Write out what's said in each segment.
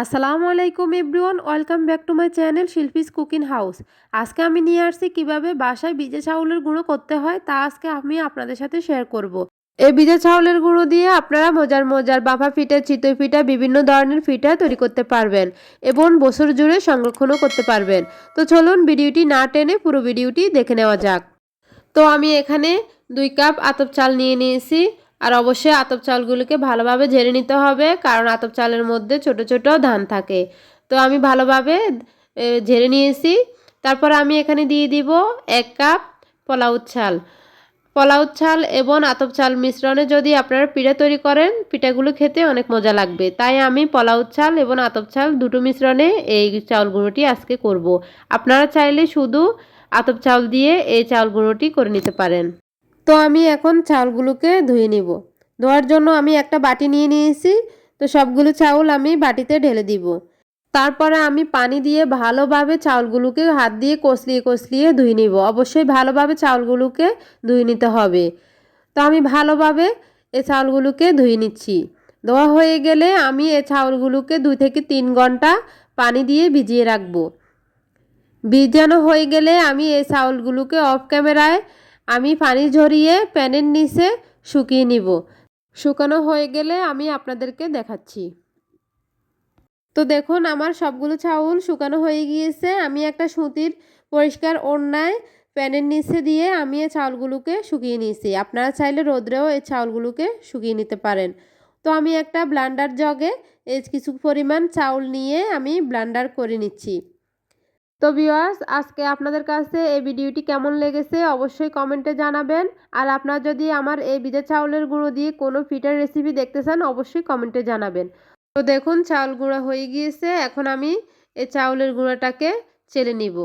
আসসালামু আলাইকুম everyone, welcome back to my channel Shilpi's cooking house. আজকে আমি নিয়ে আসছি কীভাবে বাসায় ভিজে চাউলের গুঁড়ো করতে হয় তা আজকে আমি আপনাদের সাথে শেয়ার করব। এই ভিজে চাউলের গুঁড়ো দিয়ে আপনারা মজার মজার বাফা পিঠা চিতই পিঠা বিভিন্ন ধরনের পিঠা তৈরি করতে পারবেন এবং বছর জুড়ে সংরক্ষণও করতে পারবেন। তো চলুন ভিডিওটি না টেনে পুরো ভিডিওটি দেখে নেওয়া যাক। তো আমি এখানে দুই কাপ আতপ চাল নিয়ে নিয়েছি। আর অবশ্যই আতপ চালগুলোকে ভালোভাবে ঝেড়ে নিতে হবে, কারণ আতপ চালের মধ্যে ছোট ছোট ধান থাকে। তো আমি ভালোভাবে ঝেড়ে নিয়েছি। তারপর আমি এখানে দিয়ে দিব এক কাপ পোলাও চাল পোলাও চাল এবং আতপ চাল মিশ্রণে যদি আপনারা পিঠা তৈরি করেন, পিঠাগুলো খেতে অনেক মজা লাগবে। তাই আমি পোলাও চাল এবং আতপ চাল দুটো মিশ্রণে এই চাউল গুঁড়োটি আজকে করব। আপনারা চাইলে শুধু আতপ চাউল দিয়ে এই চাউল গুঁড়োটি করে নিতে পারেন। তো আমি এখন চাউলগুলোকে ধুয়ে নিব। ধোয়ার জন্য আমি একটা বাটি নিয়ে নিয়েছি। তো সবগুলো চাউল আমি বাটিতে ঢেলে দিব। তারপরে আমি পানি দিয়ে ভালোভাবে চাউলগুলোকে হাত দিয়ে কষলিয়ে কষলিয়ে ধুয়ে নিব। অবশ্যই ভালোভাবে চাউলগুলোকে ধুয়ে নিতে হবে। তো আমি ভালোভাবে এই চাউলগুলোকে ধুয়ে নিচ্ছি। ধোয়া হয়ে গেলে আমি এই চাউলগুলোকে দুই থেকে তিন ঘণ্টা পানি দিয়ে ভিজিয়ে রাখব। ভিজানো হয়ে গেলে আমি এই চাউলগুলোকে অফ ক্যামেরায় আমি পানি ঝরিয়ে প্যানের নিচে শুকিয়ে নিব। শুকানো হয়ে গেলে আমি আপনাদেরকে দেখাচ্ছি। তো দেখুন, আমার সবগুলো চাউল শুকানো হয়ে গিয়েছে। আমি একটা সুতির পরিষ্কার ওড়নায় প্যানের নিচে দিয়ে আমি এই চাউলগুলোকে শুকিয়ে নিয়েছি। আপনারা চাইলে রোদ্রেও এই চাউলগুলোকে শুকিয়ে নিতে পারেন। তো আমি একটা ব্লান্ডার জগে এই কিছু পরিমাণ চাউল নিয়ে আমি ব্লান্ডার করে নিচ্ছি। তো ভিউয়ার্স, আজকে আপনাদের কাছে এই ভিডিওটি কেমন লেগেছে অবশ্যই কমেন্টে জানাবেন। আর আপনারা যদি আমার এই বিজে চাউলের গুঁড়ো দিয়ে কোনো ফিটার রেসিপি দেখতে চান, অবশ্যই কমেন্টে জানাবেন। তো দেখুন, চাউল গুঁড়া হয়ে গিয়েছে। এখন আমি এই চাউলের গুঁড়োটাকে চেলে নিব।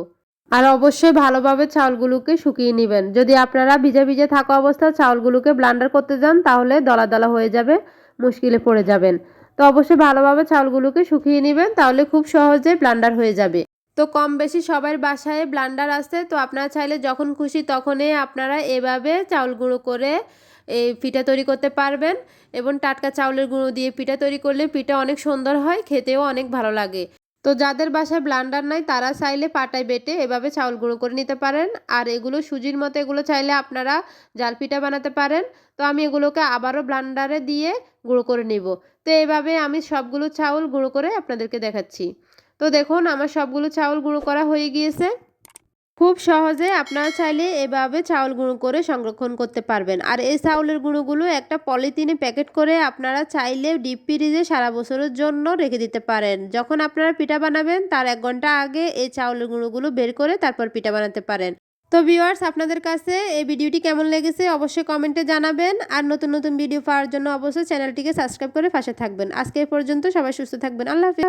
আর অবশ্যই ভালোভাবে চাউলগুলোকে শুকিয়ে নেবেন। যদি আপনারা ভিজে ভিজে থাকা অবস্থায় চাউলগুলোকে ব্লান্ডার করতে যান, তাহলে দলা দলা হয়ে যাবে, মুশকিলে পড়ে যাবেন। তো অবশ্যই ভালোভাবে চাউলগুলোকে শুকিয়ে নেবেন, তাহলে খুব সহজে ব্লান্ডার হয়ে যাবে। তো কম বেশি সবার বাসায় ব্লান্ডার আছে, তো আপনারা চাইলে যখন খুশি তখনই আপনারা এভাবে চাউল গুঁড়ো করে এই পিঠা তৈরি করতে পারবেন এবং টাটকা চাউলের গুঁড়ো দিয়ে পিঠা তৈরি করলে পিঠা অনেক সুন্দর হয়, খেতেও অনেক ভালো লাগে। তো যাদের বাসায় ব্লান্ডার নাই তারা চাইলে পাটায় বেটে এভাবে চাউল গুঁড়ো করে নিতে পারেন। আর এগুলো সুজির মতো এগুলো চাইলে আপনারা জাল পিঠা বানাতে পারেন। তো আমি এগুলোকে আবারও ব্লান্ডারে দিয়ে গুঁড়ো করে নিব। তো এভাবে আমি সবগুলো চাউল গুঁড়ো করে আপনাদেরকে দেখাচ্ছি। তো দেখুন, আমার সবগুলো চাউল গুঁড়ো করা হয়ে গিয়েছে। খুব সহজে আপনারা চাইলে এভাবে চাউল গুঁড়ো করে সংরক্ষণ করতে পারবেন। আর এই চাউলের গুঁড়োগুলো একটা পলিথিনে প্যাকেট করে আপনারা চাইলে ডিপ ফ্রিজে সারা বছরের জন্য রেখে দিতে পারেন। যখন আপনারা পিঠা বানাবেন, তার এক ঘণ্টা আগে এই চাউলের গুঁড়োগুলো বের করে তারপর পিঠা বানাতে পারেন। তো ভিউয়ার্স, আপনাদের কাছে এই ভিডিওটি কেমন লেগেছে অবশ্যই কমেন্টে জানাবেন। আর নতুন নতুন ভিডিও পাওয়ার জন্য অবশ্যই চ্যানেলটিকে সাবস্ক্রাইব করে পাশে থাকবেন। আজকে পর্যন্ত সবাই সুস্থ থাকবেন। আল্লাহ হাফিজ।